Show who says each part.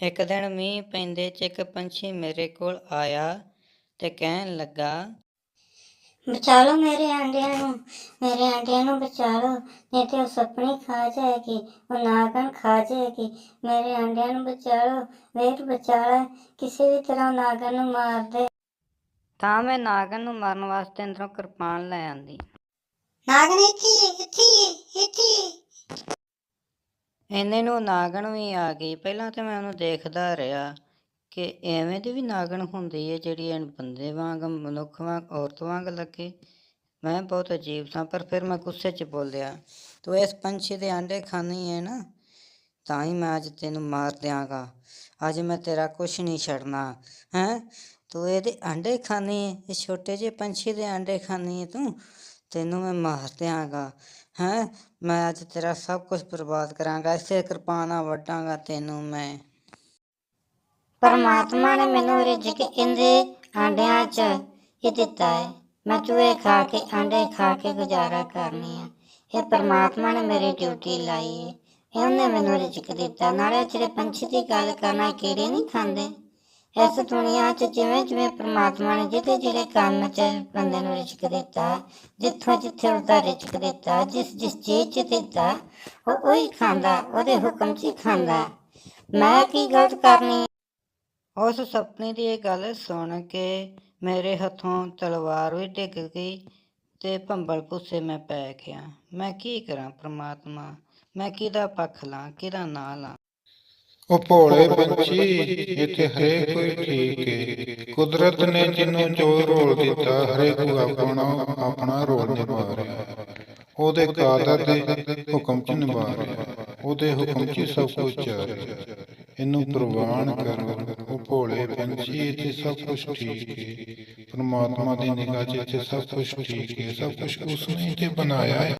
Speaker 1: ਇੱਕ ਦਿਨ ਮੀਂਹ ਪੈਂਦੇ 'ਚ ਇੱਕ ਪੰਛੀ ਮੇਰੇ ਕੋਲ ਆਇਆ ਤੇ ਕਹਿਣ ਲੱਗਾ
Speaker 2: ਬਚਾ ਲਓ ਮੇਰੇ ਆਂਡਿਆਂ ਨੂੰ ਮੇਰੇ ਆਂਡਿਆਂ ਨੂੰ ਬਚਾ ਲਓ ਨਹੀਂ ਤੇ ਉਹ ਸਪਣੀ ਖਾ ਜਾਏਗੀ ਉਹ ਨਾਗਣ ਖਾ ਜਾਏਗੀ। ਮੇਰੇ ਆਂਡਿਆਂ ਨੂੰ ਬਚਾ ਲਓ ਵੇਟ ਬਚਾ ਲੈ ਕਿਸੇ ਵੀ ਤਰ੍ਹਾਂ ਨਾਗਣ ਨੂੰ ਮਾਰ ਦੇ
Speaker 1: ਤਾਂ ਮੈਂ ਨਾਗਨ ਨੂੰ ਮਾਰਨ ਵਾਸਤੇ ਅੰਦਰੋਂ ਕਿਰਪਾਨ ਲੈ ਆਂਦੀ।
Speaker 2: ਨਾਗਣ ਇੱਥੇ ਹੀ ਇੱਥੇ ਹੀ ਇੱਥੇ ਹੈ।
Speaker 1: ਇੰਨੇ ਨੂੰ ਨਾਗਣ ਵੀ ਆ ਗਈ। ਪਹਿਲਾਂ ਤਾਂ ਮੈਂ ਉਹਨੂੰ ਦੇਖਦਾ ਰਿਹਾ ਕਿ ਐਵੇਂ ਦੀ ਵੀ ਨਾਗਣ ਹੁੰਦੀ ਹੈ ਜਿਹੜੀ ਐਨ ਬੰਦੇ ਵਾਂਗ, ਮਨੁੱਖ ਵਾਂਗ, ਔਰਤ ਵਾਂਗ ਲੱਗੇ। ਮੈਂ ਬਹੁਤ ਅਜੀਬ ਸਾਂ, ਪਰ ਫਿਰ ਮੈਂ ਗੁੱਸੇ 'ਚ ਬੋਲਿਆ, ਤੂੰ ਇਸ ਪੰਛੀ ਦੇ ਆਂਡੇ ਖਾਣੀ ਹੈ ਨਾ, ਤਾਂ ਹੀ ਮੈਂ ਅੱਜ ਤੈਨੂੰ ਮਾਰ ਦਿਆਂਗਾ। ਅੱਜ ਮੈਂ ਤੇਰਾ ਕੁਛ ਨਹੀਂ ਛੱਡਣਾ, ਹੈਂ? ਤੂੰ ਇਹਦੇ ਆਂਡੇ ਖਾਣੀ ਇਹ ਛੋਟੇ ਜਿਹੇ ਪੰਛੀ ਦੇ ਆਂਡੇ ਖਾਣੀ ਹੈ ਤੂੰ? ਤੈਨੂੰ ਮੈਂ ਮਾਰ ਦਿਆਂਗਾ, ਹੈਂ? ਮੈਂ ਅੱਜ ਤੇਰਾ ਸਭ ਕੁਝ ਬਰਬਾਦ ਕਰਾਂਗਾ, ਇਸੇ ਕਿਰਪਾਨਾਂ ਵੱਢਾਂਗਾ ਤੈਨੂੰ ਮੈਂ।
Speaker 2: ਪਰਮਾਤਮਾ ਨੇ ਮੈਨੂੰ ਰਿਜ਼ਕ ਇਹਦੇ ਆਂਡਿਆਂ 'ਚ ਹੀ ਦਿੱਤਾ ਹੈ। ਮੈਂ ਚੂਹੇ ਖਾ ਕੇ, ਆਂਡੇ ਖਾ ਕੇ ਗੁਜ਼ਾਰਾ ਕਰਨੀ ਹੈ ਇਹ ਪਰਮਾਤਮਾ ਨੇ ਮੇਰੀ ਡਿਊਟੀ ਲਾਈ ਹੈ। ਇਹ ਮੈਨੂੰ ਰਿਜ਼ਕ ਦਿੱਤਾ। ਨਾਲੇ ਜਿਹੜੇ ਪੰਛੀ ਦੀ ਗੱਲ ਕਰਨਾ ਕੀੜੇ ਨਹੀਂ ਖਾਂਦੇ? ਇਸ ਦੁਨੀਆ 'ਚ ਜਿਵੇਂ ਜਿਵੇਂ ਪ੍ਰਮਾਤਮਾ ਨੇ ਜਿਹਦੇ ਜਿਹੜੇ ਕੰਮ 'ਚ ਬੰਦੇ ਨੂੰ ਰਿਜ਼ਕ ਦਿੱਤਾ, ਜਿੱਥੋਂ ਜਿੱਥੇ ਉਹਦਾ ਰਿਜ਼ਕ ਦਿੱਤਾ, ਜਿਸ ਜਿਸ ਚੀਜ਼ 'ਚ ਦਿੱਤਾ, ਉਹ ਉਹੀ ਖਾਂਦਾ, ਉਹਦੇ ਹੁਕਮ 'ਚ ਹੀ ਖਾਂਦਾ। ਮੈਂ ਕੀ ਗਲਤ ਕਰਨੀ?
Speaker 1: ਉਸ ਸੁਪਨੇ ਦੀ ਇਹ ਗੱਲ ਸੁਣ ਕੇ ਮੇਰੇ ਹੱਥੋਂ ਤਲਵਾਰ ਵੀ ਡਿੱਗ ਗਈ ਤੇ ਭੰਬਲ ਭੁੱਸੇ ਮੈਂ ਪੈ ਗਿਆ। ਮੈਂ ਕੀ ਕਰਾਂ ਪ੍ਰਮਾਤਮਾ? ਮੈਂ ਕਿਹਦਾ ਪੱਖ ਲਾਂ, ਕਿਹਦਾ ਨਾਂ ਲਾਂ?
Speaker 3: ਉਹ ਭੋਲੇ ਪੰਛੀ ਇੱਥੇ ਹਰੇਕ ਕੋਈ ਠੀਕ ਏ। ਕੁਦਰਤ ਨੇ ਜਿਹਨੂੰ ਜੋ ਰੋਲ ਦਿੱਤਾ ਹਰੇਕ ਆਪਣਾ ਆਪਣਾ ਰੋਲ ਨਿਭਾ ਰਿਹਾ ਉਹਦੇ ਕਾਦਰ ਦੇ ਹੁਕਮ ਚ ਨਿਭਾ ਰਿਹਾ ਉਹਦੇ ਹੁਕਮ ਚ ਸਭ ਕੁਝ ਚੱਲ ਰਿਹਾ। ਇਹਨੂੰ ਪ੍ਰਵਾਨ ਕਰੋ ਉਹ ਭੋਲੇ ਪੰਛੀ ਇੱਥੇ ਸਭ ਕੁਝ ਠੀਕ ਏ। ਪਰਮਾਤਮਾ ਦੀ ਨਿਗਾਹ ਚ ਇੱਥੇ ਸਭ ਕੁਝ ਠੀਕ ਏ ਸਭ ਕੁਝ ਉਸਨੇ ਇੱਥੇ ਬਣਾਇਆ ਹੈ